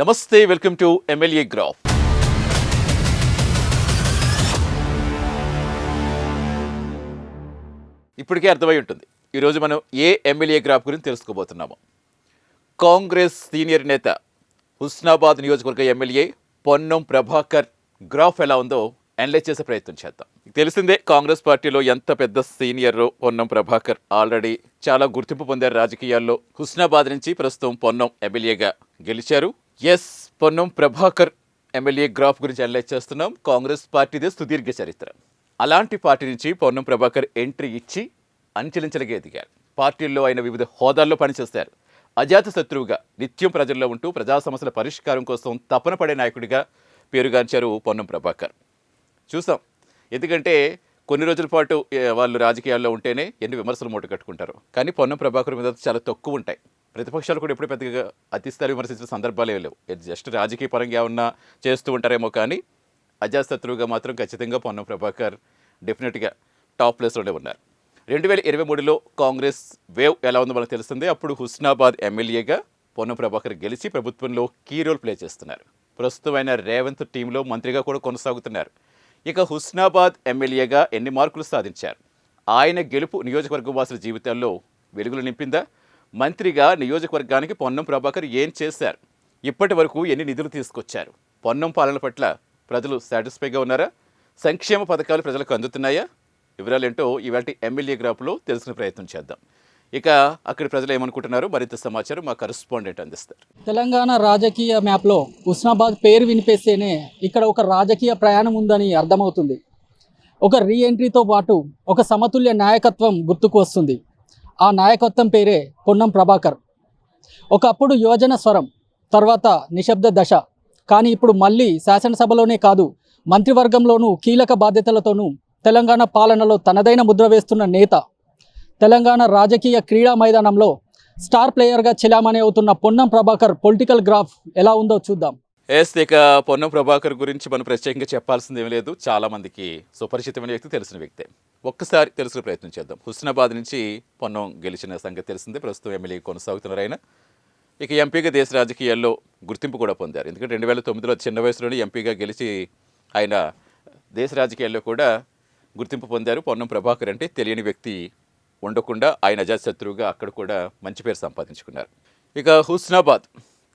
నమస్తే welcome to MLA graph. ఇప్పటికే అర్థమై ఉంటుంది. ఈరోజు మనం ఏ ఎమ్మెల్యే గ్రాఫ్ గురించి తెలుసుకోబోతున్నాము. కాంగ్రెస్ సీనియర్ నేత హుస్నాబాద్ నియోజకవర్గ ఎమ్మెల్యే పొన్నం ప్రభాకర్ గ్రాఫ్ ఎలా ఉందో అనలైజ్ చేసే ప్రయత్నం చేద్దాం. తెలిసిందే కాంగ్రెస్ పార్టీలో ఎంత పెద్ద సీనియర్ పొన్నం ప్రభాకర్ ఆల్రెడీ చాలా గుర్తింపు పొందారు రాజకీయాల్లో. హుస్నాబాద్ నుంచి ప్రస్తుతం పొన్నం ఎమ్మెల్యేగా గెలిచారు. Yes Ponnam Prabhakar MLA graph గురించి అనలైజ్ చేస్తున్నాం. కాంగ్రెస్ పార్టీదే సుదీర్ఘ చరిత్ర. అలాంటి పార్టీ నుంచి పొన్నం ప్రభాకర్ ఎంట్రీ ఇచ్చి అంచెలించలుగా ఎదిగారు. పార్టీల్లో ఆయన వివిధ హోదాల్లో పనిచేశారు. అజాత శత్రువుగా నిత్యం ప్రజల్లో ఉంటూ ప్రజా సమస్యల పరిష్కారం కోసం తపన పడే నాయకుడిగా పేరుగాంచారు పొన్నం ప్రభాకర్. చూసాం. ఎందుకంటే కొన్ని రోజుల పాటు వాళ్ళు రాజకీయాల్లో ఉంటేనే ఎన్ని విమర్శలు మూట కట్టుకుంటారు కానీ పొన్నం ప్రభాకర్ మీద చాలా తక్కువ ఉంటాయి. ప్రతిపక్షాలు కూడా ఎప్పుడు పెద్దగా అతిస్థాయి విమర్శించిన సందర్భాలే లేవు. జస్ట్ రాజకీయ పరంగా ఏమన్నా చేస్తూ ఉంటారేమో కానీ అజాశత్రువుగా మాత్రం ఖచ్చితంగా పొన్నం ప్రభాకర్ డెఫినెట్గా టాప్ ప్లేస్లోనే ఉన్నారు. రెండు వేల ఇరవై మూడులో కాంగ్రెస్ వేవ్ ఎలా ఉందో మనకు తెలుస్తుంది. అప్పుడు హుస్నాబాద్ ఎమ్మెల్యేగా పొన్నం ప్రభాకర్ గెలిచి ప్రభుత్వంలో కీ రోల్ ప్లే చేస్తున్నారు. ప్రస్తుతం ఆయన రేవంత్ టీంలో మంత్రిగా కూడా కొనసాగుతున్నారు. ఇక హుస్నాబాద్ ఎమ్మెల్యేగా ఎన్ని మార్కులు సాధించారు? ఆయన గెలుపు నియోజకవర్గ వాసుల జీవితాల్లో వెలుగులు నింపిందా? మంత్రిగా నియోజకవర్గానికి పొన్నం ప్రభాకర్ ఏం చేశారు? ఇప్పటి వరకు ఎన్ని నిధులు తీసుకొచ్చారు? పొన్నం పాలన పట్ల ప్రజలు సాటిస్ఫైగా ఉన్నారా? సంక్షేమ పథకాలు ప్రజలకు అందుతున్నాయా? వివరాలేంటో ఇవాటి ఎమ్మెల్యే గ్రాఫ్లో తెలుసుకునే ప్రయత్నం చేద్దాం. ఇక అక్కడ ప్రజలు ఏమనుకుంటున్నారు మరింత సమాచారం మా కరెస్పాండెంట్ అందిస్తారు. తెలంగాణ రాజకీయ మ్యాప్లో ఉస్నాబాద్ పేరు వినిపేస్తేనే ఇక్కడ ఒక రాజకీయ ప్రయాణం ఉందని అర్థమవుతుంది. ఒక రీఎంట్రీతో పాటు ఒక సమతుల్య నాయకత్వం గుర్తుకు వస్తుంది. ఆ నాయకత్వం పేరే పొన్నం ప్రభాకర్. ఒకప్పుడు యువజన స్వరం తర్వాత నిశ్శబ్ద దశ. కానీ ఇప్పుడు మళ్ళీ శాసనసభలోనే కాదు మంత్రివర్గంలోనూ కీలక బాధ్యతలతోనూ తెలంగాణ పాలనలో తనదైన ముద్ర వేస్తున్న నేత. తెలంగాణ రాజకీయ క్రీడా మైదానంలో స్టార్ ప్లేయర్గా చెలామణి అవుతున్న పొన్నం ప్రభాకర్ పొలిటికల్ గ్రాఫ్ ఎలా ఉందో చూద్దాం. ఎస్ ఇక పొన్నం ప్రభాకర్ గురించి మనం ప్రత్యేకంగా చెప్పాల్సింది ఏమీ లేదు చాలామందికి సుపరిచితమైన వ్యక్తి తెలిసిన వ్యక్తే. ఒక్కసారి తెలుసుకునే ప్రయత్నం చేద్దాం. హుస్నాబాద్ నుంచి పొన్నం గెలిచిన సంగతి తెలిసిందే. ప్రస్తుతం ఎమ్మెల్యే కొనసాగుతున్నారు ఆయన. ఇక ఎంపీగా దేశ రాజకీయాల్లో గుర్తింపు కూడా పొందారు. ఎందుకంటే రెండు వేల తొమ్మిదిలో చిన్న వయసులోనే ఎంపీగా గెలిచి ఆయన దేశ రాజకీయాల్లో కూడా గుర్తింపు పొందారు. పొన్నం ప్రభాకర్ అంటే తెలియని వ్యక్తి ఉండకుండా ఆయన అజాతశత్రువుగా అక్కడ కూడా మంచి పేరు సంపాదించుకున్నారు. ఇక హుస్నాబాద్.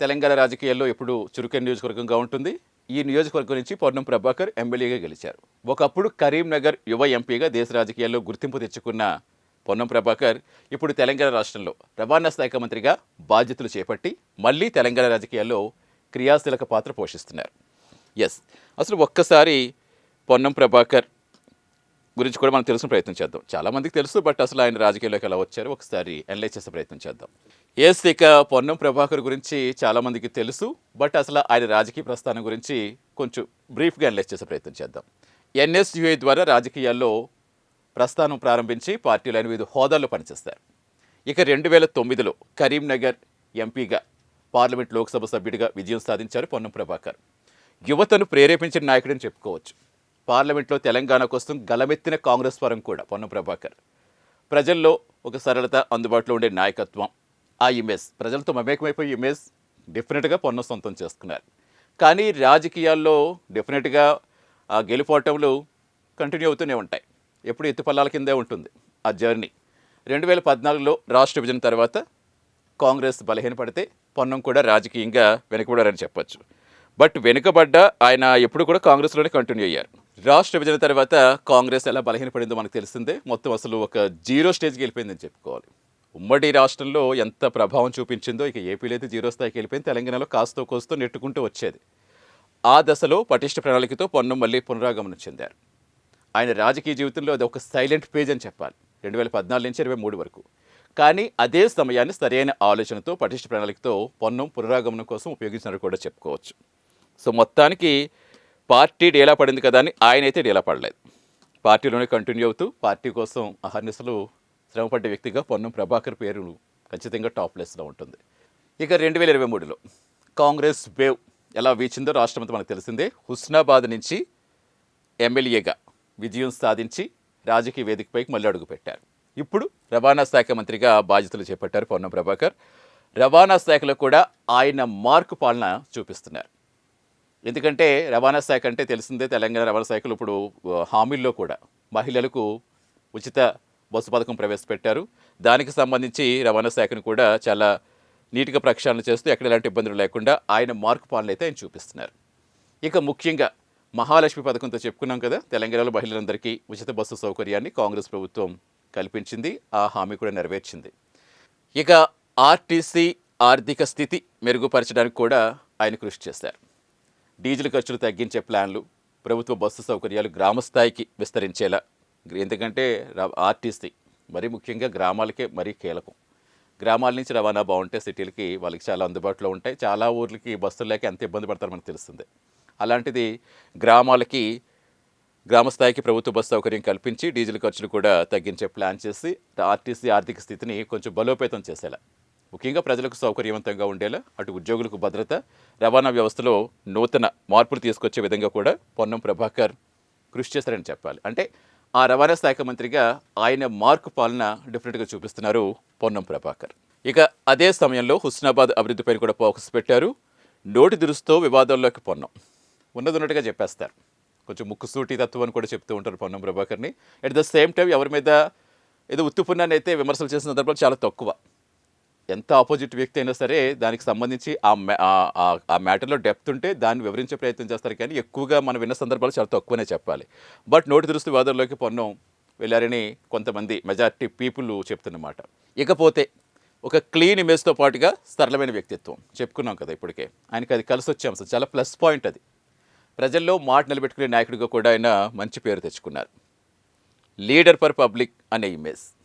తెలంగాణ రాజకీయాల్లో ఎప్పుడు చురుకైన నియోజకవర్గంగా ఉంటుంది. ఈ నియోజకవర్గం నుంచి పొన్నం ప్రభాకర్ ఎమ్మెల్యేగా గెలిచారు. ఒకప్పుడు కరీంనగర్ యువ ఎంపీగా దేశ రాజకీయాల్లో గుర్తింపు తెచ్చుకున్న పొన్నం ప్రభాకర్ ఇప్పుడు తెలంగాణ రాష్ట్రంలో రవాణా శాఖ మంత్రిగా బాధ్యతలు చేపట్టి మళ్ళీ తెలంగాణ రాజకీయాల్లో క్రియాశీలక పాత్ర పోషిస్తున్నారు. ఎస్ అసలు ఒక్కసారి పొన్నం ప్రభాకర్ గురించి కూడా మనం తెలుసుకునే ప్రయత్నం చేద్దాం. చాలామందికి తెలుసు బట్ అసలు ఆయన రాజకీయాల్లోకి ఎలా వచ్చారో ఒకసారి అనలైజ్ చేసే ప్రయత్నం చేద్దాం. ఎస్ ఇక పొన్నం ప్రభాకర్ గురించి చాలామందికి తెలుసు బట్ అసలు ఆయన రాజకీయ ప్రస్థానం గురించి కొంచెం బ్రీఫ్గా అనలైజ్ చేసే ప్రయత్నం చేద్దాం. ఎన్ఎస్యుఐ ద్వారా రాజకీయాల్లో ప్రస్థానం ప్రారంభించి పార్టీలు ఆయన వివిధ హోదాల్లో పనిచేస్తారు. ఇక రెండు వేల తొమ్మిదిలో కరీంనగర్ ఎంపీగా పార్లమెంట్ లోక్సభ సభ్యుడిగా విజయం సాధించారు పొన్నం ప్రభాకర్. యువతను ప్రేరేపించిన నాయకుడిని చెప్పుకోవచ్చు. పార్లమెంట్లో తెలంగాణ కోసం గలమెత్తిన కాంగ్రెస్ పరం కూడా పొన్నం ప్రభాకర్. ప్రజల్లో ఒక సరళత అందుబాటులో ఉండే నాయకత్వం. ఆ ఇమేజ్ ప్రజలతో మమేకమైపోయి ఇమేజ్ డెఫినెట్గా పొన్నం సొంతం చేసుకున్నారు. కానీ రాజకీయాల్లో డెఫినెట్గా ఆ గెలుపోవటంలు కంటిన్యూ అవుతూనే ఉంటాయి. ఎప్పుడు ఎత్తుపల్లాల కిందే ఉంటుంది ఆ జర్నీ. రెండు వేల పద్నాలుగులో రాష్ట్ర విభజన తర్వాత కాంగ్రెస్ బలహీనపడితే పొన్నం కూడా రాజకీయంగా వెనుకబడారని చెప్పొచ్చు. బట్ వెనుకబడ్డ ఆయన ఎప్పుడు కూడా కాంగ్రెస్లోనే కంటిన్యూ అయ్యారు. రాష్ట్ర విభజన తర్వాత కాంగ్రెస్ ఎలా బలహీనపడిందో మనకు తెలిసిందే. మొత్తం అసలు ఒక జీరో స్టేజ్కి వెళ్ళిపోయిందని చెప్పుకోవాలి. ఉమ్మడి రాష్ట్రంలో ఎంత ప్రభావం చూపించిందో ఇక ఏపీలో అయితే జీరో స్థాయికి వెళ్ళిపోయింది. తెలంగాణలో కాస్తో కోస్తో నెట్టుకుంటూ వచ్చేది. ఆ దశలో పటిష్ట ప్రణాళికతో పొన్నం మళ్ళీ పునరాగమనం చెందారు. ఆయన రాజకీయ జీవితంలో అది ఒక సైలెంట్ పేజ్ అని చెప్పాలి. రెండు వేల పద్నాలుగు నుంచి ఇరవై మూడు వరకు. కానీ అదే సమయాన్ని సరైన ఆలోచనతో పటిష్ట ప్రణాళికతో పొన్నం పునరాగమనం కోసం ఉపయోగించినట్టు కూడా చెప్పుకోవచ్చు. సో మొత్తానికి పార్టీ డేలా పడింది కదా అని ఆయన అయితే డేలా పడలేదు. పార్టీలోనే కంటిన్యూ అవుతూ పార్టీ కోసం అహర్నిశలు శ్రమపడ్డ వ్యక్తిగా పొన్నం ప్రభాకర్ పేరు ఖచ్చితంగా టాప్ ప్లేస్లో ఉంటుంది. ఇక రెండు వేల ఇరవై మూడులో కాంగ్రెస్ వేవ్ ఎలా వీచిందో రాష్ట్రమంతా మనకు తెలిసిందే. హుస్నాబాద్ నుంచి ఎమ్మెల్యేగా విజయం సాధించి రాజకీయ వేదికపైకి మళ్ళీ అడుగుపెట్టారు ఇప్పుడు రవాణా శాఖ మంత్రిగా బాధ్యతలు చేపట్టారు పొన్నం ప్రభాకర్. రవాణా శాఖలో కూడా ఆయన మార్కు పాలన చూపిస్తున్నారు. ఎందుకంటే రవాణా శాఖ అంటే తెలిసిందే తెలంగాణ రవాణా శాఖలు ఇప్పుడు హామీల్లో కూడా మహిళలకు ఉచిత బస్సు పథకం ప్రవేశపెట్టారు. దానికి సంబంధించి రవాణా శాఖను కూడా చాలా నీట్గా ప్రక్షాళన చేస్తూ ఎక్కడ ఎలాంటి ఇబ్బందులు లేకుండా ఆయన మార్కు పాలన అయితే ఆయన చూపిస్తున్నారు. ఇక ముఖ్యంగా మహాలక్ష్మి పథకంతో చెప్పుకున్నాం కదా తెలంగాణలో మహిళలందరికీ ఉచిత బస్సు సౌకర్యాన్ని కాంగ్రెస్ ప్రభుత్వం కల్పించింది ఆ హామీ కూడా నెరవేర్చింది. ఇక ఆర్టీసీ ఆర్థిక స్థితి మెరుగుపరచడానికి కూడా ఆయన కృషి చేశారు. డీజిల్ ఖర్చులు తగ్గించే ప్లాన్లు ప్రభుత్వ బస్సు సౌకర్యాలు గ్రామస్థాయికి విస్తరించేలా. ఎందుకంటే ఆర్టీసీ మరీ ముఖ్యంగా గ్రామాలకే మరీ కీలకం. గ్రామాల నుంచి రవాణా బాగుంటే సిటీలకి వాళ్ళకి చాలా అందుబాటులో ఉంటాయి. చాలా ఊర్లకి బస్సులు లేక ఎంత ఇబ్బంది పడతారో మనకు తెలుస్తుంది. అలాంటిది గ్రామాలకి గ్రామ స్థాయికి ప్రభుత్వ బస్సు సౌకర్యం కల్పించి డీజిల్ ఖర్చులు కూడా తగ్గించే ప్లాన్ చేసి ఆర్టీసీ ఆర్థిక స్థితిని కొంచెం బలోపేతం చేసేలా. ముఖ్యంగా ప్రజలకు సౌకర్యవంతంగా ఉండేలా అటు ఉద్యోగులకు భద్రత రవాణా వ్యవస్థలో నూతన మార్పులు తీసుకొచ్చే విధంగా కూడా పొన్నం ప్రభాకర్ కృషి చేశారని చెప్పాలి. అంటే ఆ రవాణా శాఖ మంత్రిగా ఆయన మార్కు పాలన డిఫరెంట్గా చూపిస్తున్నారు పొన్నం ప్రభాకర్. ఇక అదే సమయంలో హుస్నాబాద్ అభివృద్ధిపై కూడా ఫోకస్ పెట్టారు. నోటి దురుస్తో వివాదంలోకి పొన్నం. ఉన్నది ఉన్నట్టుగా చెప్పేస్తారు. కొంచెం ముక్కుసూటి తత్వం అని కూడా చెప్తూ ఉంటారు పొన్నం ప్రభాకర్ని. అట్ ద సేమ్ టైం ఎవరి మీద ఏదో ఉత్తుపున్నాన్ని అయితే విమర్శలు చేసిన సందర్భాలు చాలా తక్కువ. ఎంత ఆపోజిట్ వ్యక్తి అయినా సరే దానికి సంబంధించి ఆ మ్యా- ఆ- మ్యాటర్లో డెప్త్ ఉంటే దాన్ని వివరించే ప్రయత్నం చేస్తారు కానీ ఎక్కువగా మనం విన్న సందర్భాలు చాలా తక్కువనే చెప్పాలి. బట్ నోటి దృష్టి వాదనలోకి పొన్నం వెళ్ళారని కొంతమంది మెజారిటీ పీపుల్ చెప్తున్నమాట. ఇకపోతే ఒక క్లీన్ ఇమేజ్తో పాటుగా సరళమైన వ్యక్తిత్వం. చెప్పుకున్నాం కదా ఇప్పటికే. ఆయనకి అది కలిసి వచ్చే అంశం. చాలా ప్లస్ పాయింట్ అది. ప్రజల్లో మాట నిలబెట్టుకునే నాయకుడిగా కూడా ఆయన మంచి పేరు తెచ్చుకున్నారు. లీడర్ ఫర్ పబ్లిక్ అనే ఇమేజ్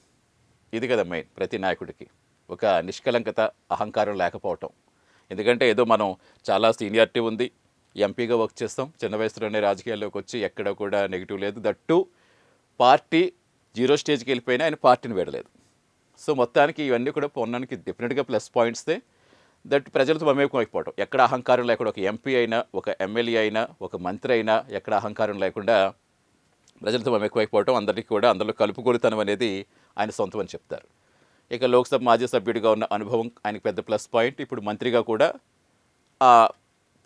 ఇది కదా మెయిన్ ప్రతి నాయకుడికి. ఒక నిష్కలంకత అహంకారం లేకపోవటం. ఎందుకంటే ఏదో మనం చాలా సీనియారిటీ ఉంది ఎంపీగా వర్క్ చేస్తాం చిన్న వయసులోనే రాజకీయాల్లోకి వచ్చి ఎక్కడ కూడా నెగిటివ్ లేదు. దట్టు పార్టీ జీరో స్టేజ్కి వెళ్ళిపోయినా ఆయన పార్టీని వేడలేదు. సో మొత్తానికి ఇవన్నీ కూడా పొన్నానికి డెఫినెట్గా ప్లస్ పాయింట్సే దట్ ప్రజలతో మమేకం అయిపోవటం. ఎక్కడ అహంకారం లేకుండా ఒక ఎంపీ అయినా ఒక ఎమ్మెల్యే అయినా ఒక మంత్రి అయినా ఎక్కడ అహంకారం లేకుండా ప్రజలతో మమేకం అయిపోవటం అందరికీ కూడా అందరిలో కలుపుకొలుతనం అనేది ఆయన సొంతం అని చెప్తారు. ఇక లోక్సభ మాజీ సభ్యుడిగా ఉన్న అనుభవం ఆయనకు పెద్ద ప్లస్ పాయింట్. ఇప్పుడు మంత్రిగా కూడా ఆ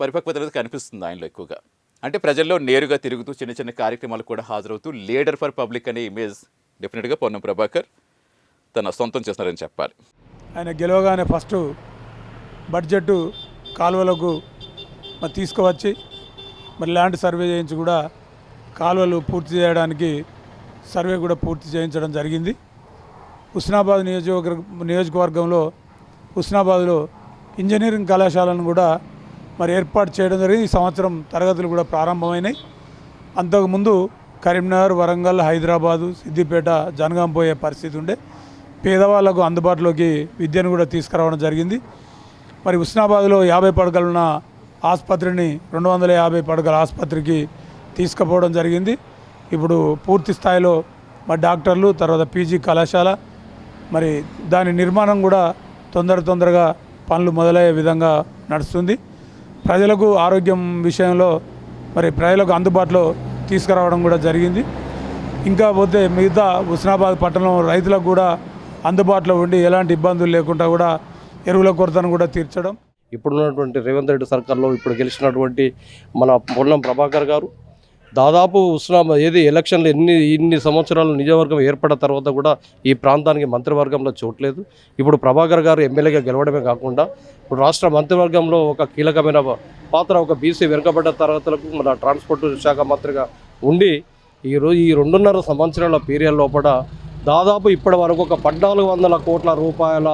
పరిపక్వత అనేది కనిపిస్తుంది ఆయనలో ఎక్కువగా. అంటే ప్రజల్లో నేరుగా తిరుగుతూ చిన్న చిన్న కార్యక్రమాలకు కూడా హాజరవుతూ లీడర్ ఫర్ పబ్లిక్ అనే ఇమేజ్ డెఫినెట్గా పొన్నం ప్రభాకర్ తన సొంతం చేస్తున్నారని చెప్పాలి. ఆయన గెలవగానే ఫస్ట్ బడ్జెట్ కాలువలకు మరి తీసుకువచ్చి మరి ల్యాండ్ సర్వే చేయించి కూడా కాలువలు పూర్తి చేయడానికి సర్వే కూడా పూర్తి చేయించడం జరిగింది. హుస్నాబాద్ నియోజకవర్గ నియోజకవర్గంలో హుస్నాబాద్లో ఇంజనీరింగ్ కళాశాలను కూడా మరి ఏర్పాటు చేయడం జరిగింది. ఈ సంవత్సరం తరగతులు కూడా ప్రారంభమైనాయి. అంతకుముందు కరీంనగర్ వరంగల్ హైదరాబాదు సిద్దిపేట జనగాం పోయే పరిస్థితి ఉండే. పేదవాళ్ళకు అందుబాటులోకి విద్యను కూడా తీసుకురావడం జరిగింది. మరి హుస్నాబాద్లో యాభై పడకలున్న ఆసుపత్రిని రెండు వందల యాభై పడకల ఆసుపత్రికి తీసుకుపోవడం జరిగింది. ఇప్పుడు పూర్తి స్థాయిలో మరి డాక్టర్లు తర్వాత పీజీ కళాశాల మరి దాని నిర్మాణం కూడా తొందర తొందరగా పనులు మొదలయ్యే విధంగా నడుస్తుంది. ప్రజలకు ఆరోగ్యం విషయంలో మరి ప్రజలకు అందుబాటులో తీసుకురావడం కూడా జరిగింది. ఇంకా పోతే మిగతా హుస్నాబాద్ పట్టణం రైతులకు కూడా అందుబాటులో ఉండి ఎలాంటి ఇబ్బందులు లేకుండా కూడా ఎరువుల కొరతను కూడా తీర్చడం. ఇప్పుడున్నటువంటి రేవంత్ రెడ్డి సర్కార్లో ఇప్పుడు గెలిచినటువంటి మన పొన్నం ప్రభాకర్ గారు దాదాపు ఉస్నామా ఏది ఎలక్షన్లు ఎన్ని ఇన్ని సంవత్సరాలు నియోజకవర్గం ఏర్పడిన తర్వాత కూడా ఈ ప్రాంతానికి మంత్రివర్గంలో చోట్లేదు ఇప్పుడు ప్రభాకర్ గారు ఎమ్మెల్యేగా గెలవడమే కాకుండా ఇప్పుడు రాష్ట్ర మంత్రివర్గంలో ఒక కీలకమైన పాత్ర ఒక బీసీ వెనుకబడ్డ తరగతులకు మన ట్రాన్స్పోర్ట్ శాఖ మంత్రిగా ఉండి ఈరోజు ఈ రెండున్నర సంవత్సరాల పీరియడ్ లోపల దాదాపు ఇప్పటి వరకు ఒక పద్నాలుగు వందల కోట్ల రూపాయల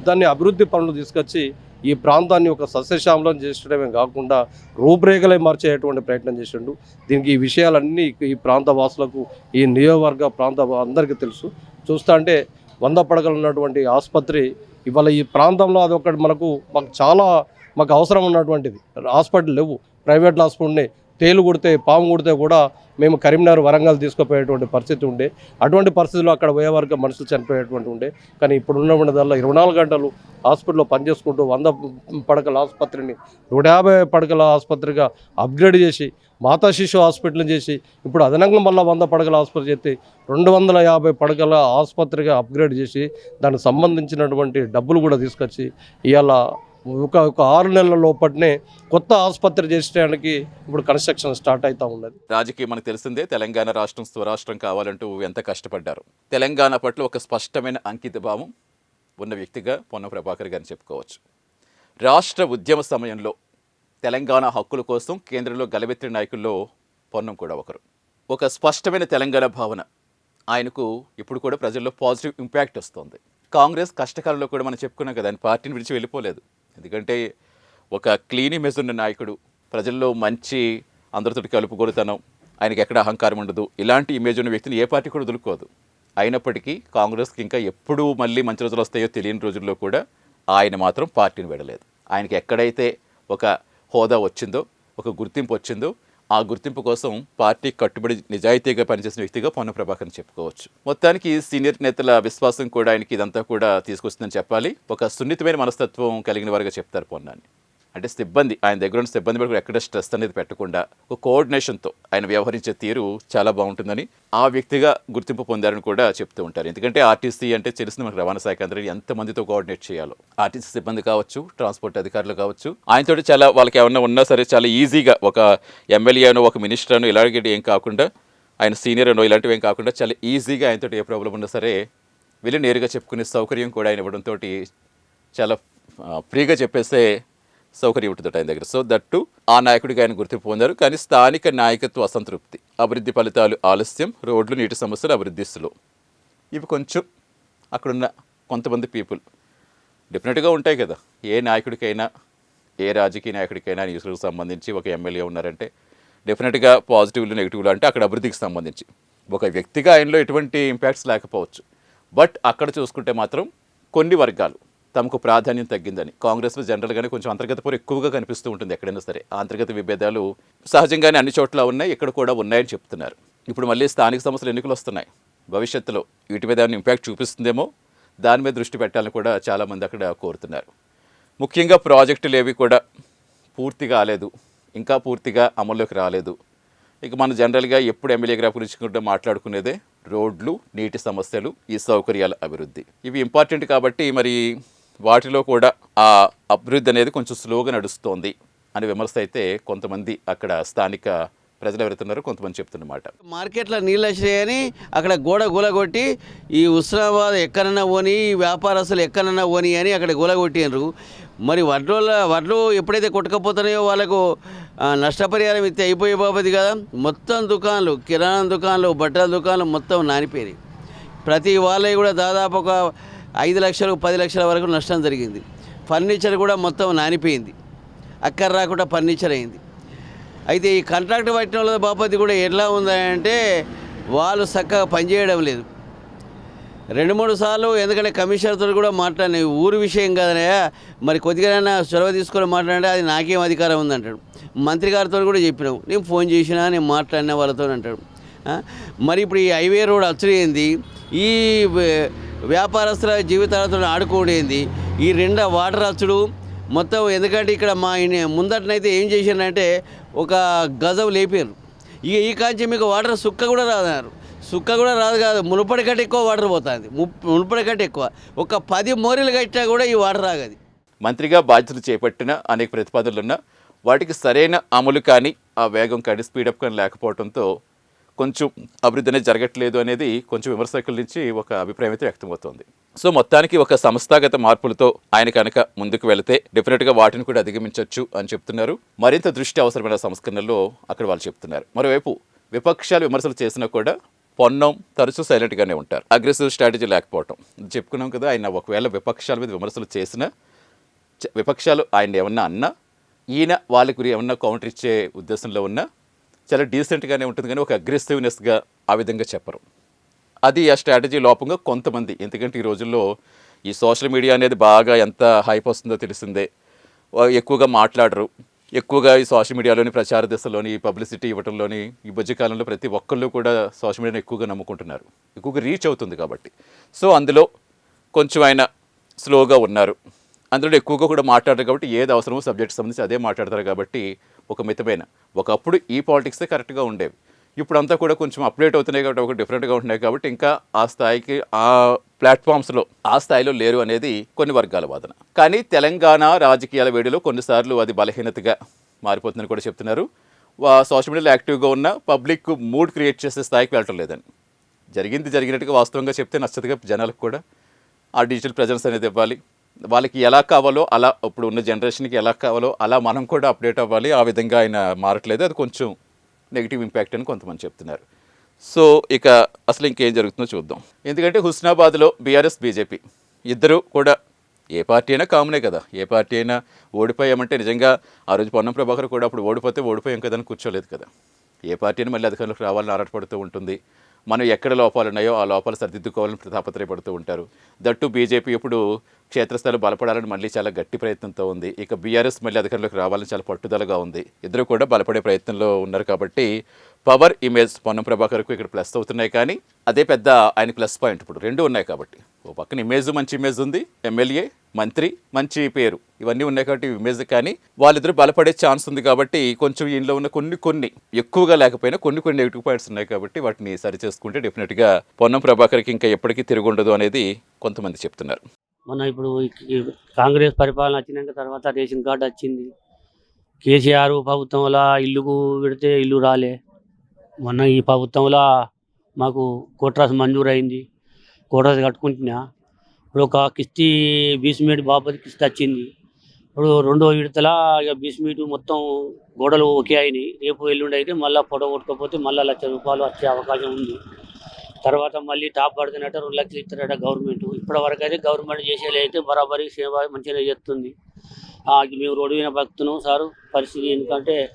దాన్ని అభివృద్ధి పనులు తీసుకొచ్చి ఈ ప్రాంతాన్ని ఒక సస్యశ్యామలం చేసడమే కాకుండా రూపురేఖలే మార్చేటువంటి ప్రయత్నం చేసిండు. దీనికి ఈ విషయాలన్నీ ఈ ప్రాంత వాసులకు ఈ నియోజకవర్గ ప్రాంత అందరికీ తెలుసు. చూస్తా అంటే వంద పడకలు ఉన్నటువంటి ఆసుపత్రి ఇవాళ ఈ ప్రాంతంలో అదొకటి మనకు మాకు చాలా మాకు అవసరం ఉన్నటువంటిది. హాస్పిటల్ లేవు. ప్రైవేట్ హాస్పిటల్ ఉన్నాయి తేలు కుడితే పాము కుడితే కూడా మేము కరీంనగర్ వరంగల్ తీసుకుపోయేటువంటి పరిస్థితి ఉండే. అటువంటి పరిస్థితుల్లో అక్కడ పోయే వరకు మనుషులు చనిపోయేటువంటి ఉండే. కానీ ఇప్పుడు ఉన్నటువంటి దానిలో ఇరవై నాలుగు గంటలు హాస్పిటల్లో పనిచేసుకుంటూ వంద పడకల ఆసుపత్రిని నూట యాభై పడకల ఆసుపత్రిగా అప్గ్రేడ్ చేసి మాతా శిశు హాస్పిటల్ చేసి ఇప్పుడు అదనంగా మళ్ళీ వంద పడకల ఆసుపత్రి చేసి రెండు వందల యాభై పడకల ఆసుపత్రిగా అప్గ్రేడ్ చేసి దానికి సంబంధించినటువంటి డబ్బులు కూడా తీసుకొచ్చి ఇవాళ ఒక ఒక ఆరు నెలల లోపట్నే కొత్త ఆసుపత్రి చేసేయడానికి ఇప్పుడు కన్స్ట్రక్షన్ స్టార్ట్ అవుతా ఉన్నది. రాజకీయం మనకు తెలిసిందే తెలంగాణ రాష్ట్రం స్వరాష్ట్రం కావాలంటూ ఎంత కష్టపడ్డారు. తెలంగాణ పట్ల ఒక స్పష్టమైన అంకిత భావం ఉన్న వ్యక్తిగా పొన్న ప్రభాకర్ గారిని చెప్పుకోవచ్చు. రాష్ట్ర ఉద్యమ సమయంలో తెలంగాణ హక్కుల కోసం కేంద్రంలో గలవెత్తిన నాయకుల్లో పొన్నం కూడా ఒకరు. ఒక స్పష్టమైన తెలంగాణ భావన ఆయనకు ఇప్పుడు కూడా ప్రజల్లో పాజిటివ్ ఇంపాక్ట్ వస్తుంది. కాంగ్రెస్ కష్టకాలంలో కూడా మనం చెప్పుకున్నాం కదా ఆయన పార్టీని విడిచి వెళ్ళిపోలేదు. ఎందుకంటే ఒక క్లీన్ ఇమేజ్ ఉన్న నాయకుడు ప్రజల్లో మంచి అందరితో కలుపుకొలుతనం ఆయనకి ఎక్కడ అహంకారం ఉండదు. ఇలాంటి ఇమేజ్ ఉన్న వ్యక్తిని ఏ పార్టీ కూడా వదులుకోదు. అయినప్పటికీ కాంగ్రెస్కి ఇంకా ఎప్పుడు మళ్ళీ మంచి రోజులు వస్తాయో తెలియని రోజుల్లో కూడా ఆయన మాత్రం పార్టీని విడలేదు. ఆయనకి ఎక్కడైతే ఒక హోదా వచ్చిందో ఒక గుర్తింపు వచ్చిందో ఆ గుర్తింపు కోసం పార్టీ కట్టుబడి నిజాయితీగా పనిచేసిన వ్యక్తిగా పొన్న ప్రభాకర్ని చెప్పుకోవచ్చు. మొత్తానికి సీనియర్ నేతల విశ్వాసం కూడా ఆయనకి ఇదంతా కూడా తీసుకొస్తుందని చెప్పాలి. ఒక సున్నితమైన మనస్తత్వం కలిగిన వారుగా చెప్తారు పొన్నాన్ని. అంటే సిబ్బంది ఆయన దగ్గర ఉన్న సిబ్బంది మీద కూడా ఎక్కడ స్ట్రెస్ అనేది పెట్టకుండా ఒక కోఆర్డినేషన్తో ఆయన వ్యవహరించే తీరు చాలా బాగుంటుందని ఆ వ్యక్తిగా గుర్తింపు పొందారని కూడా చెప్తూ ఉంటారు. ఎందుకంటే ఆర్టీసీ అంటే తెలిసిన మనకు రవాణా శాఖ అందరూ ఎంతమందితో కోఆర్డినేట్ చేయాలో. ఆర్టీసీ సిబ్బంది కావచ్చు ట్రాన్స్పోర్ట్ అధికారులు కావచ్చు ఆయనతో చాలా వాళ్ళకి ఏమన్నా ఉన్నా సరే చాలా ఈజీగా ఒక ఎమ్మెల్యే అనో ఒక మినిస్టర్ అనో ఇలాంటి ఏం కాకుండా ఆయన సీనియర్ అనో ఇలాంటివి ఏం కాకుండా చాలా ఈజీగా ఆయనతో ఏ ప్రాబ్లం ఉన్నా సరే వెళ్ళి నేరుగా చెప్పుకునే సౌకర్యం కూడా ఆయన ఇవ్వడంతో చాలా ఫ్రీగా చెప్పేస్తే సౌకర్యం ఉంటుంది ఆయన దగ్గర. సో దట్టు ఆ నాయకుడిగా ఆయన గుర్తింపు పొందారు. కానీ స్థానిక నాయకత్వ అసంతృప్తి అభివృద్ధి ఫలితాలు ఆలస్యం రోడ్లు నీటి సమస్యలు అభివృద్ధి స్లో ఇవి కొంచెం అక్కడున్న కొంతమంది పీపుల్ డెఫినెట్గా ఉంటాయి కదా. ఏ నాయకుడికైనా ఏ రాజకీయ నాయకుడికైనా న్యూస్లకు సంబంధించి ఒక ఎమ్మెల్యే ఉన్నారంటే డెఫినెట్గా పాజిటివ్లు నెగిటివ్లు అంటే అక్కడ అభివృద్ధికి సంబంధించి. ఒక వ్యక్తిగా ఆయనలో ఎటువంటి ఇంపాక్ట్స్ లేకపోవచ్చు. బట్ అక్కడ చూసుకుంటే మాత్రం కొన్ని వర్గాలు తమకు ప్రాధాన్యం తగ్గిందని. కాంగ్రెస్లో జనరల్గానే కొంచెం అంతర్గత పోరు ఎక్కువగా కనిపిస్తూ ఉంటుంది ఎక్కడైనా సరే. అంతర్గత విభేదాలు సహజంగానే అన్ని చోట్ల ఉన్నాయి ఇక్కడ కూడా ఉన్నాయని చెప్తున్నారు. ఇప్పుడు మళ్ళీ స్థానిక సంస్థలు ఎన్నికలు వస్తున్నాయి. భవిష్యత్తులో వీటి మీద ఏమైనా ఇంపాక్ట్ చూపిస్తుందేమో దాని మీద దృష్టి పెట్టాలని కూడా చాలామంది అక్కడ కోరుతున్నారు. ముఖ్యంగా ప్రాజెక్టులు ఏవి కూడా పూర్తి కాలేదు. ఇంకా పూర్తిగా అమల్లోకి రాలేదు. ఇక మనం జనరల్గా ఎప్పుడు ఎమ్మెల్యే గ్రాఫ్ గురించి కూడా మాట్లాడుకునేదే రోడ్లు నీటి సమస్యలు ఈ సౌకర్యాల అభివృద్ధి. ఇవి ఇంపార్టెంట్ కాబట్టి మరి వాటిలో కూడా ఆ అభివృద్ధి అనేది కొంచెం స్లోగా నడుస్తోంది అనే విమర్శ అయితే కొంతమంది అక్కడ స్థానిక ప్రజలు ఎవరుతున్నారో కొంతమంది చెప్తున్నమాట. మార్కెట్లో నీళ్ళు వచ్చినాయని అక్కడ గోడ గూలగొట్టి ఈ ఉస్నాబాద్ ఎక్కడన్నా పోని ఈ వ్యాపారస్తులు ఎక్కడన్నా పోని అని అక్కడ గూలగొట్టినారు మరి వడ్లు వడ్లు ఎప్పుడైతే కొట్టుకపోతున్నాయో వాళ్ళకు నష్టపరిహారం ఇస్తే అయిపోయే బాబది కదా. మొత్తం దుకాణాలు కిరాణా దుకాణాలు బట్టల దుకాణాలు మొత్తం నానిపోయినాయి. ప్రతి వాళ్ళవి కూడా దాదాపు ఒక ఐదు లక్షలు పది లక్షల వరకు నష్టం జరిగింది. ఫర్నిచర్ కూడా మొత్తం నానిపోయింది. అక్కర రాకుండా ఫర్నిచర్ అయింది. అయితే ఈ కాంట్రాక్ట్ పట్టిన వాళ్ళ బాపతి కూడా ఎట్లా ఉందంటే వాళ్ళు చక్కగా పనిచేయడం లేదు. రెండు మూడు సార్లు ఎందుకంటే కమిషనర్తో కూడా మాట్లాడిన ఊరు విషయం కదనయ్యా మరి కొద్దిగానైనా చొరవ తీసుకొని మాట్లాడితే అది నాకేం అధికారం ఉందంటాడు. మంత్రి గారితో కూడా చెప్పినావు నేను ఫోన్ చేసినా నేను మాట్లాడిన వాళ్ళతో అంటాడు. మరి ఇప్పుడు ఈ హైవే రోడ్ అచ్చుడైంది ఈ వ్యాపారస్తుల జీవితాలతో ఆడుకోడేంది ఈ రెండు వాటర్ అచ్చుడు మొత్తం ఎందుకంటే ఇక్కడ మా ఇన్ని- ముందటనైతే ఏం చేశారంటే ఒక గజం లేపారు. ఇక ఈ కాంచి మీకు వాటర్ సుక్క కూడా రాదన్నారు. సుక్క కూడా రాదు కాదు మునుపటి కంటే ఎక్కువ వాటర్ పోతుంది. మునుపటి కంటే ఎక్కువ. ఒక పది మోరీలు కట్టినా కూడా ఈ వాటర్ రాగది. మంత్రిగా బాధ్యతలు చేపట్టిన అనేక ప్రతిపాదనలున్నా వాటికి సరైన అమలు కానీ ఆ వేగం కానీ స్పీడప్ కానీ లేకపోవడంతో కొంచెం అభివృద్ధి అనేది జరగట్లేదు అనేది కొంచెం విమర్శకుల నుంచి ఒక అభిప్రాయం అయితే వ్యక్తమవుతోంది. సో మొత్తానికి ఒక సంస్థాగత మార్పులతో ఆయన కనుక ముందుకు వెళితే డెఫినెట్గా వాటిని కూడా అధిగమించవచ్చు అని చెప్తున్నారు. మరింత దృష్టి అవసరమైన సంస్కరణలో అక్కడ వాళ్ళు చెప్తున్నారు. మరోవైపు విపక్షాలు విమర్శలు చేసినా కూడా పొన్నం తరచూ సైలెంట్గానే ఉంటారు. అగ్రెసివ్ స్ట్రాటజీ లేకపోవటం. చెప్పుకున్నాం కదా ఆయన ఒకవేళ విపక్షాల మీద విమర్శలు చేసినా విపక్షాలు ఆయన ఏమన్నా అన్నా ఈయన వాళ్ళ గురి ఏమన్నా కౌంటర్ ఇచ్చే ఉద్దేశంలో ఉన్నా చాలా డీసెంట్గానే ఉంటుంది కానీ ఒక అగ్రెసివ్నెస్గా ఆ విధంగా చెప్పరు. అది ఆ స్ట్రాటజీ లోపంగా కొంతమంది ఎందుకంటే ఈ రోజుల్లో ఈ సోషల్ మీడియా అనేది బాగా ఎంత హైప్ వస్తుందో తెలిసిందే. ఎక్కువగా మాట్లాడరు. ఎక్కువగా ఈ సోషల్ మీడియాలోని ప్రచార దశలోని ఈ పబ్లిసిటీ ఇవ్వడంలోని ఈ మధ్యకాలంలో ప్రతి ఒక్కళ్ళు కూడా సోషల్ మీడియాని ఎక్కువగా నమ్ముకుంటున్నారు. ఎక్కువగా రీచ్ అవుతుంది కాబట్టి. సో అందులో కొంచెం ఆయన స్లోగా ఉన్నారు. అందులో ఎక్కువగా కూడా మాట్లాడరు కాబట్టి ఏది అవసరమో సబ్జెక్ట్ సంబంధించి అదే మాట్లాడతారు కాబట్టి ఒక మితమైన. ఒకప్పుడు ఈ పాలిటిక్సే కరెక్ట్గా ఉండేవి. ఇప్పుడు అంతా కూడా కొంచెం అప్డేట్ అవుతున్నాయి కాబట్టి ఒక డిఫరెంట్గా ఉంటున్నాయి కాబట్టి ఇంకా ఆ స్థాయికి ఆ ప్లాట్ఫామ్స్లో ఆ స్థాయిలో లేరు అనేది కొన్ని వర్గాల వాదన. కానీ తెలంగాణ రాజకీయాల వేడిలో కొన్నిసార్లు అది బలహీనతగా మారిపోతుందని కూడా చెప్తున్నారు. సోషల్ మీడియాలో యాక్టివ్గా ఉన్న పబ్లిక్ మూడ్ క్రియేట్ చేసే స్థాయికి వెళ్ళటం లేదని జరిగింది జరిగినట్టుగా వాస్తవంగా చెప్తే నచ్చదుగా జనాలకు కూడా. ఆ డిజిటల్ ప్రజెన్స్ అనేది ఇవ్వాలి. వాళ్ళకి ఎలా కావాలో అలా ఇప్పుడు ఉన్న జనరేషన్కి ఎలా కావాలో అలా మనం కూడా అప్డేట్ అవ్వాలి. ఆ విధంగా ఆయన మారట్లేదు. అది కొంచెం నెగిటివ్ ఇంపాక్ట్ అని కొంతమంది చెప్తున్నారు. సో ఇక అసలు ఇంకేం జరుగుతుందో చూద్దాం. ఎందుకంటే హుస్నాబాద్లో బీఆర్ఎస్ బీజేపీ ఇద్దరు కూడా ఏ పార్టీ అయినా కామనే కదా. ఏ పార్టీ అయినా ఓడిపోయామంటే నిజంగా ఆ రోజు పొన్నం ప్రభాకర్ కూడా అప్పుడు ఓడిపోతే ఓడిపోయాం కదా అని కూర్చోలేదు కదా. ఏ పార్టీ అయినా మళ్ళీ అధికారంలోకి రావాలని ఆరాటపడుతూ ఉంటుంది. మనం ఎక్కడ లోపాలు ఉన్నాయో ఆ లోపాలు సరిదిద్దుకోవాలని తాపత్రయపడుతూ ఉంటారు. దట్టు బీజేపీ ఇప్పుడు క్షేత్రస్థాయిలో బలపడాలని మళ్ళీ చాలా గట్టి ప్రయత్నంతో ఉంది. ఇక బీఆర్ఎస్ మళ్ళీ అధికారంలోకి రావాలని చాలా పట్టుదలగా ఉంది. ఇద్దరు కూడా బలపడే ప్రయత్నంలో ఉన్నారు కాబట్టి పవర్ ఇమేజ్ పొన్నం ప్రభాకర్కు ఇక్కడ ప్లస్ అవుతున్నాయి కానీ అదే పెద్ద ఆయన ప్లస్ పాయింట్ ఇప్పుడు రెండు ఉన్నాయి కాబట్టి. ఓ పక్కన ఇమేజ్ మంచి ఇమేజ్ ఉంది ఎమ్మెల్యే మంత్రి మంచి పేరు. ఇవన్నీ ఉన్నాయి కాబట్టి ఇమేజ్ కానీ వాళ్ళిద్దరు బలపడే ఛాన్స్ ఉంది కాబట్టి కొంచెం ఇంట్లో ఉన్న కొన్ని కొన్ని ఎక్కువగా లేకపోయినా కొన్ని కొన్ని నెగిటివ్ పాయింట్స్ ఉన్నాయి కాబట్టి వాటిని సరి చేసుకుంటే డెఫినెట్గా పొన్నం ప్రభాకర్కి ఇంకా ఎప్పటికీ తిరుగుండదు అనేది కొంతమంది చెప్తున్నారు. మన ఇప్పుడు కాంగ్రెస్ పరిపాలన వచ్చినాక తర్వాత రేషన్ కార్డు వచ్చింది. కేసీఆర్ ప్రభుత్వంలో ఇల్లుకు పెడితే ఇల్లు రాలే. మొన్న ఈ ప్రభుత్వంలో మాకు కోట్రాస్ మంజూరు అయింది కోట్రాస్ కట్టుకుంటున్నా. ఇప్పుడు ఒక కిస్తీ బీస్మీట్ బాపతి కిస్తీ వచ్చింది. ఇప్పుడు రెండో విడతల ఇక బీస్మీట్ మొత్తం గోడలు ఒకే అయినాయి. రేపు ఎల్లుండి అయితే మళ్ళీ పొడవ కొట్టుకోకపోతే మళ్ళీ లక్ష రూపాయలు వచ్చే అవకాశం ఉంది. తర్వాత మళ్ళీ టాప్ పడుతున్నట్టు రెండు లక్షలు ఇస్తారట గవర్నమెంట్. ఇప్పటి వరకు అయితే గవర్నమెంట్ చేసేది అయితే బరాబరి సేవ మంచిగా చేస్తుంది. ఆ, మేము రోడ్డు మీద బతుకుతున్నాం సారు. పరిస్థితి ఎందుకంటే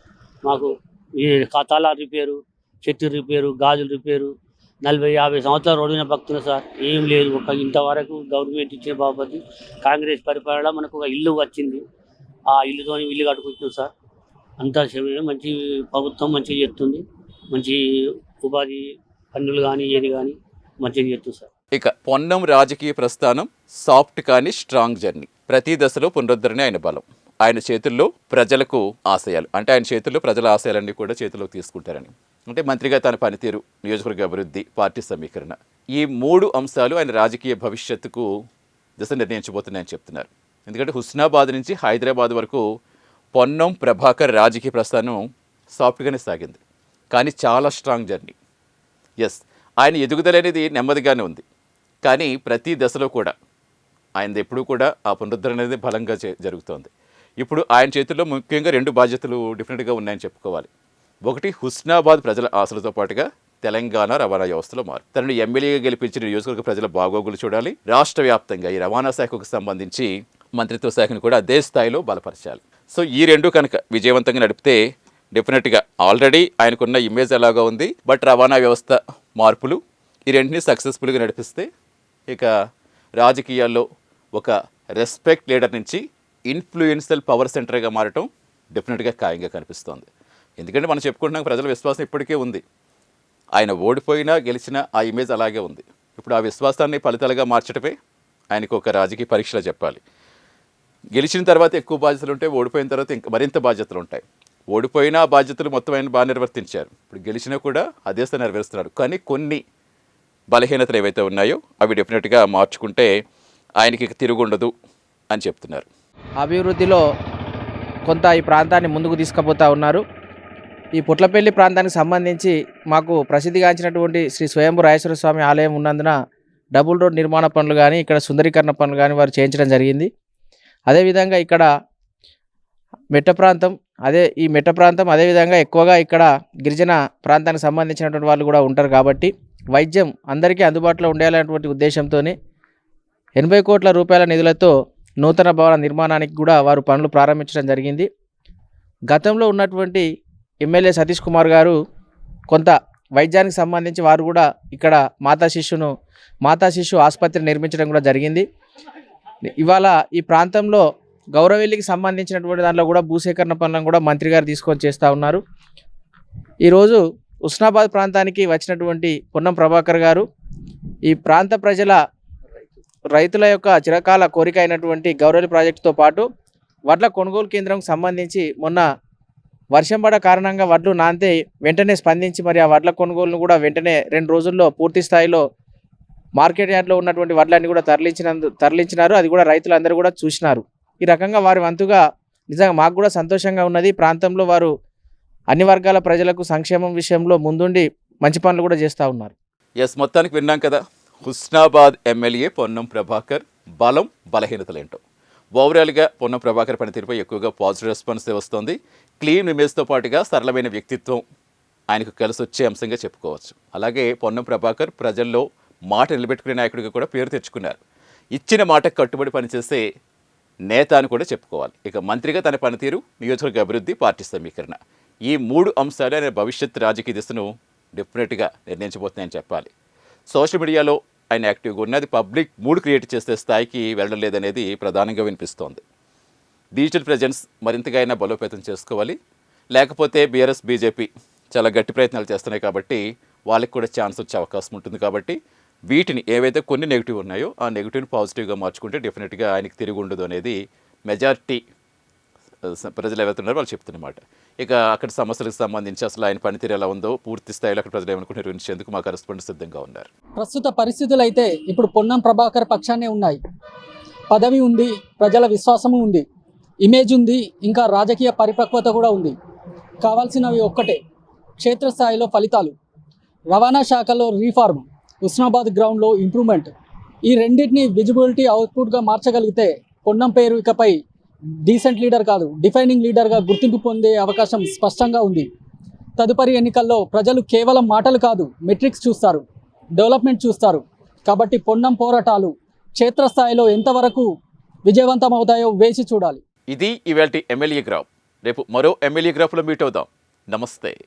మాకు ఈ ఖాతాల రిపేరు చెట్టు రిపేరు గాజులు రిపేరు నలభై యాభై సంవత్సరాలు రోడ్డు అయిన భక్తులు సార్. ఏం లేదు. ఒక ఇంతవరకు గవర్నమెంట్ ఇచ్చిన బాబతి కాంగ్రెస్ పరిపాలన మనకు ఒక ఇల్లు వచ్చింది. ఆ ఇల్లుతో ఇల్లు కట్టుకుంటున్నాం సార్. అంతా క్షేమమే. మంచి ప్రభుత్వం మంచిగా చేస్తుంది. మంచి ఉపాధి పన్నులు కానీ ఏది కానీ మంచిగా చేస్తుంది సార్. ఇక పొన్నం రాజకీయ ప్రస్థానం సాఫ్ట్ కానీ స్ట్రాంగ్ జర్నీ. ప్రతి దశలో పునరుద్ధరణ ఆయన బలం. ఆయన చేతుల్లో ప్రజలకు ఆశయాలు అంటే ఆయన చేతుల్లో ప్రజల ఆశయాలన్నీ కూడా చేతిలోకి తీసుకుంటారని. అంటే మంత్రిగా తన పనితీరు నియోజకవర్గ అభివృద్ధి పార్టీ సమీకరణ. ఈ మూడు అంశాలు ఆయన రాజకీయ భవిష్యత్తుకు దిశ నిర్ణయించబోతున్నాయని చెప్తున్నారు. ఎందుకంటే హుస్నాబాద్ నుంచి హైదరాబాద్ వరకు పొన్నం ప్రభాకర్ రాజకీయ ప్రస్థానం సాఫ్ట్గానే సాగింది. కానీ చాలా స్ట్రాంగ్ జర్నీ. ఎస్ ఆయన ఎదుగుదల అనేది నెమ్మదిగానే ఉంది. కానీ ప్రతి దశలో కూడా ఆయనది ఎప్పుడూ కూడా ఆ పునరుద్ధరణ అనేది బలంగా జరుగుతోంది. ఇప్పుడు ఆయన చేతుల్లో ముఖ్యంగా రెండు బాధ్యతలు డిఫరెంట్గా ఉన్నాయని చెప్పుకోవాలి. ఒకటి హుస్నాబాద్ ప్రజల ఆశలతో పాటుగా తెలంగాణ రవాణా వ్యవస్థలో మార్పు. తనను ఎమ్మెల్యేగా గెలిపించిన నియోజకవర్గ ప్రజల బాగోగులు చూడాలి. రాష్ట్ర వ్యాప్తంగా ఈ రవాణా శాఖకు సంబంధించి మంత్రిత్వ శాఖను కూడా అదే స్థాయిలో బలపరచాలి. సో ఈ రెండు కనుక విజయవంతంగా నడిపితే డెఫినెట్గా ఆల్రెడీ ఆయనకున్న ఇమేజ్ ఎలాగా ఉంది. బట్ రవాణా వ్యవస్థ మార్పులు ఈ రెంటిని సక్సెస్ఫుల్గా నడిపిస్తే ఇక రాజకీయాల్లో ఒక రెస్పెక్ట్ లీడర్ నుంచి ఇన్ఫ్లుయెన్షియల్ పవర్ సెంటర్గా మారటం డెఫినెట్గా ఖాయంగా కనిపిస్తోంది. ఎందుకంటే మనం చెప్పుకుంటున్నాం ప్రజల విశ్వాసం ఇప్పటికే ఉంది. ఆయన ఓడిపోయినా గెలిచినా ఆ ఇమేజ్ అలాగే ఉంది. ఇప్పుడు ఆ విశ్వాసాన్ని ఫలితాలుగా మార్చడమే ఆయనకు ఒక రాజకీయ పరీక్షలో చెప్పాలి. గెలిచిన తర్వాత ఎక్కువ బాధ్యతలు ఉంటాయి ఓడిపోయిన తర్వాత ఇంకా మరింత బాధ్యతలు ఉంటాయి. ఓడిపోయినా ఆ బాధ్యతలు మొత్తం ఆయన బాగా నిర్వర్తించారు. ఇప్పుడు గెలిచినా కూడా అదే స్థాయి నెరవేరుస్తున్నారు. కానీ కొన్ని బలహీనతలు ఏవైతే ఉన్నాయో అవి డెఫినెట్గా మార్చుకుంటే ఆయనకి తిరుగుండదు అని చెప్తున్నారు. అభివృద్ధిలో కొంత ఈ ప్రాంతాన్ని ముందుకు తీసుకుపోతా ఉన్నారు. ఈ పుట్లపల్లి ప్రాంతానికి సంబంధించి మాకు ప్రసిద్ధిగాంచినటువంటి శ్రీ స్వయంభు రాజేశ్వర స్వామి ఆలయం ఉన్నందున డబుల్ రోడ్ నిర్మాణ పనులు కానీ ఇక్కడ సుందరీకరణ పనులు కానీ వారు చేయించడం జరిగింది. అదేవిధంగా ఇక్కడ మెట్ట ప్రాంతం అదే ఈ మెట్ట ప్రాంతం అదేవిధంగా ఎక్కువగా ఇక్కడ గిరిజన ప్రాంతానికి సంబంధించినటువంటి వాళ్ళు కూడా ఉంటారు కాబట్టి వైద్యం అందరికీ అందుబాటులో ఉండేలాంటి ఉద్దేశంతోనే ఎనభై కోట్ల రూపాయల నిధులతో నూతన భవన నిర్మాణానికి కూడా వారు పనులు ప్రారంభించడం జరిగింది. గతంలో ఉన్నటువంటి ఎమ్మెల్యే సతీష్ కుమార్ గారు కొంత వైద్యానికి సంబంధించి వారు కూడా ఇక్కడ మాతా శిష్యును మాతా శిశు ఆసుపత్రి నిర్మించడం కూడా జరిగింది. ఇవాళ ఈ ప్రాంతంలో గౌరవెల్లికి సంబంధించినటువంటి దాంట్లో కూడా భూసేకరణ పనులను కూడా మంత్రి గారు తీసుకొని చేస్తూ ఉన్నారు. ఈరోజు ఉస్నాబాద్ ప్రాంతానికి వచ్చినటువంటి పొన్నం ప్రభాకర్ గారు ఈ ప్రాంత ప్రజల రైతుల యొక్క చిరకాల కోరిక అయినటువంటి గౌరవెల్లి ప్రాజెక్టుతో పాటు వడ్ల కొనుగోలు కేంద్రంకు సంబంధించి మొన్న వర్షం పడ కారణంగా వడ్లు నాంతే వెంటనే స్పందించి మరి ఆ వడ్ల కొనుగోలును కూడా వెంటనే రెండు రోజుల్లో పూర్తి స్థాయిలో మార్కెట్ యార్డ్లో ఉన్నటువంటి వడ్లన్నీ కూడా తరలించినందు తరలించినారు. అది కూడా రైతులందరూ కూడా చూసినారు. ఈ రకంగా వారి వంతుగా నిజంగా మాకు కూడా సంతోషంగా ఉన్నది. ఈ ప్రాంతంలో వారు అన్ని వర్గాల ప్రజలకు సంక్షేమం విషయంలో ముందుండి మంచి పనులు కూడా చేస్తూ ఉన్నారు. ఎస్ మొత్తానికి విన్నాం కదా. హుస్నాబాద్ ఎమ్మెల్యే పొన్నం ప్రభాకర్ బలం బలహీనతలేంటో. ఓవరాల్గా పొన్నం ప్రభాకర్ పనితీరుపై ఎక్కువగా పాజిటివ్ రెస్పాన్స్ వస్తుంది. క్లీన్ ఇమేజ్తో పాటుగా సరళమైన వ్యక్తిత్వం ఆయనకు కలిసి వచ్చే అంశంగా చెప్పుకోవచ్చు. అలాగే పొన్నం ప్రభాకర్ ప్రజల్లో మాట నిలబెట్టుకునే నాయకుడిగా కూడా పేరు తెచ్చుకున్నారు. ఇచ్చిన మాటకు కట్టుబడి పనిచేసే నేత అని కూడా చెప్పుకోవాలి. ఇక మంత్రిగా తన పనితీరు నియోజకవర్గ అభివృద్ధి పార్టీ సమీకరణ. ఈ మూడు అంశాలు ఆయన భవిష్యత్ రాజకీయ దిశను డెఫినెట్గా నిర్ణయించబోతున్నాయని చెప్పాలి. సోషల్ మీడియాలో ఆయన యాక్టివ్గా ఉన్నది పబ్లిక్ మూడ్ క్రియేట్ చేసే స్థాయికి వెళ్ళడం లేదనేది ప్రధానంగా వినిపిస్తోంది. డిజిటల్ ప్రజెన్స్ మరింతగా అయినా బలోపేతం చేసుకోవాలి. లేకపోతే బీఆర్ఎస్ బీజేపీ చాలా గట్టి ప్రయత్నాలు చేస్తున్నాయి కాబట్టి వాళ్ళకి కూడా ఛాన్స్ వచ్చే అవకాశం ఉంటుంది కాబట్టి వీటిని ఏవైతే కొన్ని నెగిటివ్ ఉన్నాయో ఆ నెగిటివ్ని పాజిటివ్గా మార్చుకుంటే డెఫినెట్గా ఆయనకి తిరిగి ఉండదు అనేది మెజారిటీ ప్రజలు ఎవరైతే ఉన్నారో వాళ్ళు చెప్తున్నమాట ఇక అక్కడ సమస్యలకు సంబంధించి అసలు ఆయన పనితీరు ఎలా ఉందో పూర్తి స్థాయిలో అక్కడ ప్రజలు ఏమనుకుంటారు నిర్వహించేందుకు మా కరెస్పాండెంట్ సిద్ధంగా ఉన్నారు. ప్రస్తుత పరిస్థితులు అయితే ఇప్పుడు పొన్నం ప్రభాకర్ పక్షాన్నే ఉన్నాయి. పదవి ఉంది ప్రజల విశ్వాసము ఉంది. ఇమేజ్ ఉంది ఇంకా రాజకీయ పరిపక్వత కూడా ఉంది. కావాల్సినవి ఒక్కటే క్షేత్రస్థాయిలో ఫలితాలు. రవాణా శాఖలో రీఫార్మ్ హుస్నాబాద్ గ్రౌండ్లో ఇంప్రూవ్మెంట్ ఈ రెండింటిని విజిబిలిటీ అవుట్పుట్గా మార్చగలిగితే పొన్నం పేరు ఇకపై డీసెంట్ లీడర్ కాదు డిఫైనింగ్ లీడర్గా గుర్తింపు పొందే అవకాశం స్పష్టంగా ఉంది. తదుపరి ఎన్నికల్లో ప్రజలు కేవలం మాటలు కాదు మెట్రిక్స్ చూస్తారు డెవలప్మెంట్ చూస్తారు. కాబట్టి పొన్నం పోరాటాలు క్షేత్రస్థాయిలో ఎంతవరకు విజయవంతం అవుతాయో వేసి చూడాలి. ఇది ఇవాళ ఎమ్మెల్యే గ్రాఫ్. రేపు మరో ఎమ్మెల్యే గ్రాఫ్లో మీట్ అవుదాం. నమస్తే.